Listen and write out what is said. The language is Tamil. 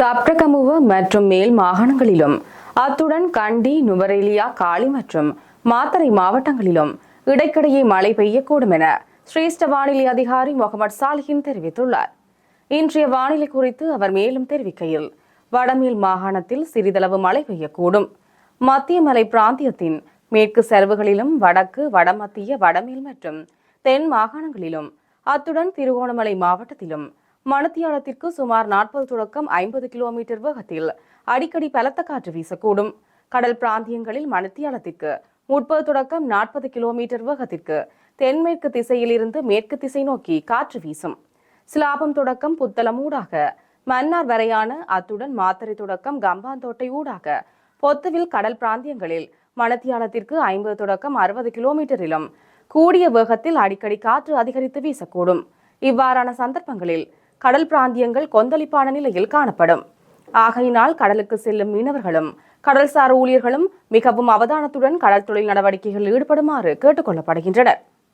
சப்ரகமுவ மற்றும் மேல் மாகாணங்களிலும் அத்துடன் கண்டி நுவரெலியா காலி மற்றும் மாத்தறை மாவட்டங்களிலும் இடைக்கிடையே மழை பெய்யக்கூடும் என சிரேஷ்ட வானிலை அதிகாரி முகமது சாலிஹின் தெரிவித்துள்ளார். இன்றைய வானிலை குறித்து அவர் மேலும் தெரிவிக்கையில் வடமேல் மாகாணத்தில் சிறிதளவு மழை பெய்யக்கூடும். மத்திய மலை பிராந்தியத்தின் மேற்கு செலவுகளிலும் வடக்கு வடமத்திய வடமேல் மற்றும் தென் மாகாணங்களிலும் அத்துடன் திருகோணமலை மாவட்டத்திலும் மணத்தியாலத்திற்கு சுமார் நாற்பது தொடக்கம் ஐம்பது கிலோமீட்டர் வேகத்தில் அடிக்கடி பலத்த காற்று வீசக்கூடும். கடல் பிராந்தியங்களில் மணத்தியாலத்திற்கு முப்பது தொடக்கம் நாற்பது கிலோமீட்டர் வேகத்திற்கு தென்மேற்கு திசையிலிருந்து மேற்கு திசை நோக்கி காற்று வீசும். சிலாபம் தொடக்கம் புத்தளம் ஊடாக மன்னார் வரையான அத்துடன் மாத்தறை தொடக்கம் கம்பாந்தோட்டை ஊடாக பொத்துவில் கடல் பிராந்தியங்களில் மணத்தியாலத்திற்கு ஐம்பது தொடக்கம் அறுபது கிலோமீட்டரிலும் கூடிய வேகத்தில் அடிக்கடி காற்று அதிகரித்து வீசக்கூடும். இவ்வாறான சந்தர்ப்பங்களில் கடல் பிராந்தியங்கள் கொந்தளிப்பான நிலையில் காணப்படும். ஆகையினால் கடலுக்கு செல்லும் மீனவர்களும் கடல்சார் ஊழியர்களும் மிகவும் அவதானத்துடன் கடல் தொழில் நடவடிக்கைகளில் ஈடுபடுமாறு கேட்டுக் கொள்ளப்படுகின்றனர்